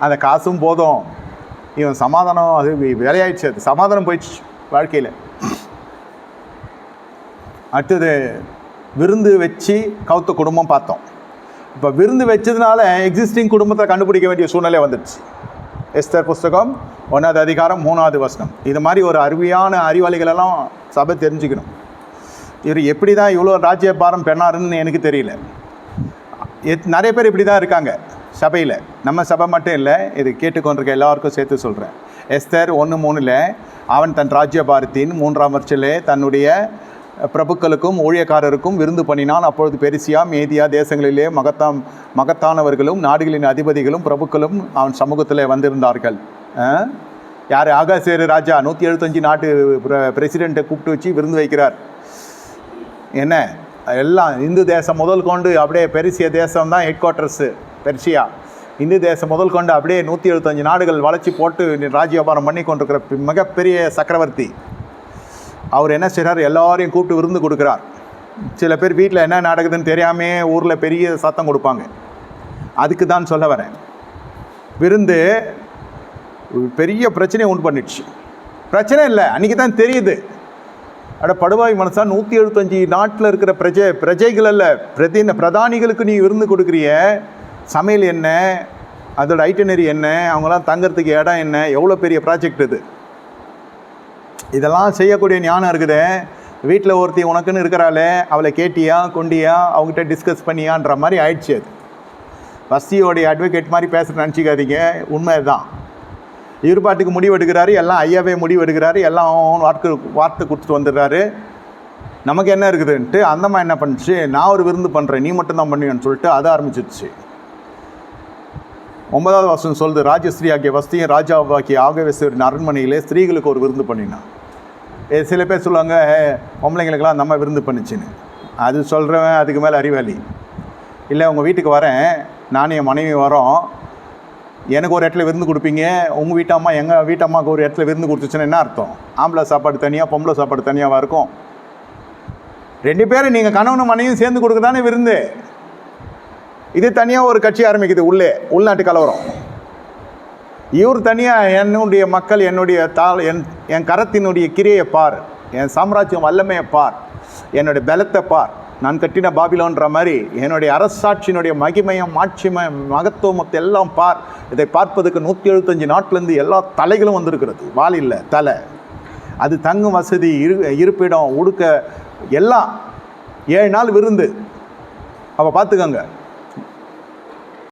அந்த காசும் போதும். இவன் சமாதானம் அது வே- வேலையாயிடுச்சு. அது சமாதானம் போயிடுச்சு வாழ்க்கையில். அடுத்தது விருந்து வச்சு கவுத்த குடும்பம் பார்த்தோம். இப்போ விருந்து வச்சதுனால எக்ஸிஸ்டிங் குடும்பத்தை கண்டுபிடிக்க வேண்டிய சூழ்நிலை வந்துடுச்சு. எஸ்தர் புஸ்தகம் ஒன்றாவது அதிகாரம் மூணாவது வசனம். இது மாதிரி ஒரு அருமையான அறிவாளிகளெல்லாம் சபை தெரிஞ்சுக்கணும். இவர் எப்படி தான் இவ்வளோ ராஜ்யபாரம் பெண்ணாருன்னு எனக்கு தெரியல. எத்- நிறைய பேர் இப்படி தான் இருக்காங்க. சபையில். நம்ம சபை மட்டும் இல்லை இது கேட்டுக்கொண்டிருக்க எல்லாருக்கும் சேர்த்து சொல்கிறேன் எஸ்தர் ஒன்று மூணில் அவன் தன் ராஜ்யபாரத்தின் மூன்றாம் வருஷத்திலே தன்னுடைய பிரபுக்களுக்கும் ஊழியக்காரருக்கும் விருந்து பண்ணினான். அப்பொழுது பெருசியா மேதியா தேசங்களிலே மகத்தாம் மகத்தானவர்களும் நாடுகளின் அதிபதிகளும் பிரபுக்களும் அவன் சமூகத்தில் வந்திருந்தார்கள். ஆ? யார்? ஆகாசேரு ராஜா நூற்றி எழுபத்தஞ்சு நாட்டு பிரசிடெண்ட்டை கூப்பிட்டு வச்சு விருந்து வைக்கிறார். என்ன? எல்லாம் இந்து தேசம் முதல் கொண்டு அப்படியே பெருசிய தேசம் தான் ஹெட் குவார்ட்டர்ஸு பெர்சியா. இந்து தேசம் முதல் கொண்டு அப்படியே நூற்றி எழுபத்தஞ்சு நாடுகள் வளர்ச்சி போட்டு ராஜ்ய வியாபாரம் பண்ணி கொண்டிருக்கிற மிகப்பெரிய சக்கரவர்த்தி. அவர் என்ன செய்கிறார் எல்லாரையும் கூப்பிட்டு விருந்து கொடுக்குறார். சில பேர் வீட்டில் என்ன நடக்குதுன்னு தெரியாமே ஊரில் பெரிய சத்தம் கொடுப்பாங்க. அதுக்கு தான் சொல்ல வரேன். விருந்து பெரிய பிரச்சனையை உண்டு பண்ணிடுச்சு. பிரச்சனை இல்லை அன்றைக்கி தான் தெரியுது. அட படுவாய் மனசா நூற்றி எழுபத்தஞ்சி நாட்டில் இருக்கிற பிரஜை பிரஜைகள் அல்ல பிரதி பிரதானிகளுக்கு நீ விருந்து கொடுக்குறிய. சமையல் என்ன? அதோட ஐட்டனரி என்ன? அவங்களாம் தங்கிறதுக்கு இடம் என்ன? எவ்வளோ பெரிய ப்ராஜெக்ட் இது? இதெல்லாம் செய்யக்கூடிய ஞானம் இருக்குது. வீட்டில் ஒருத்தி உனக்குன்னு இருக்கிறாளே அவளை கேட்டியா கொண்டியா அவங்ககிட்ட டிஸ்கஸ் பண்ணியான்ற மாதிரி ஆயிடுச்சு அது. வசியோடைய அட்வொகேட் மாதிரி பேசுகிற நினச்சிக்காதீங்க. உண்மை தான் இவர் பாட்டுக்கு முடிவு எடுக்கிறாரு எல்லாம் ஐயாவே முடிவு எடுக்கிறாரு எல்லாம் வார்த்தை வார்த்தை கொடுத்துட்டு வந்துடுறாரு. நமக்கு என்ன இருக்குதுன்ட்டு அந்தம்மா என்ன பண்ணுச்சு? நான் ஒரு விருந்து பண்ணுறேன் நீ மட்டும்தான் பண்ணுவேன்னு சொல்லிட்டு அதை ஆரம்பிச்சிடுச்சு ஒன்பதாவது வருஷம் சொல்லுது ராஜஸ்ரீ ஆகிய வஸ்தியும் ராஜாவாக்கிய ஆகவேஸ்வரின் அரண்மனையிலே ஸ்திரீகளுக்கு ஒரு விருந்து பண்ணினான். ஏ, சில பேர் சொல்லுவாங்க பொம்பளைங்களுக்கெல்லாம் நம்ம விருந்து பண்ணுச்சுன்னு. அது சொல்கிறவன் அதுக்கு மேலே அறிவாளி. இல்லை உங்கள் வீட்டுக்கு வரேன். நானும் என் மனைவி வரோம். எனக்கு ஒரு இடத்துல விருந்து கொடுப்பீங்க. உங்கள் வீட்டம்மா எங்கள் வீட்டம்மாவுக்கு ஒரு இடத்துல விருந்து கொடுத்துச்சுன்னா என்ன அர்த்தம்? ஆம்பளை சாப்பாடு தனியாக பொம்பளை சாப்பாடு தனியாக இருக்கும்? ரெண்டு பேரும் நீங்கள் கணவனும் மனைவியும் சேர்ந்து கொடுக்க தானே விருந்து. இது தனியாக ஒரு கட்சி ஆரம்பிக்குது உள்ளே. உள்நாட்டு கலவரம். இவர் தனியாக என்னுடைய மக்கள் என்னுடைய தாள் என் என் கரத்தினுடைய கிரியை பார். என் சாம்ராஜ்யம் வல்லமையை பார். என்னுடைய பலத்தை பார். நான் கட்டின பாபிலோன்ற மாதிரி என்னுடைய அரசாட்சியினுடைய மகிமையும் மாட்சிமை மகத்துவமத்தை எல்லாம் பார். இதை பார்ப்பதுக்கு நூற்றி எழுபத்தஞ்சு நாட்டிலேருந்து எல்லா தலைகளும் வந்திருக்கிறது. வால் இல்லை தலை. அது தங்கும் வசதி இரு இருப்பிடம் உடுக்க எல்லாம். ஏழு நாள் விருந்து. அப்போ பார்த்துக்கோங்க.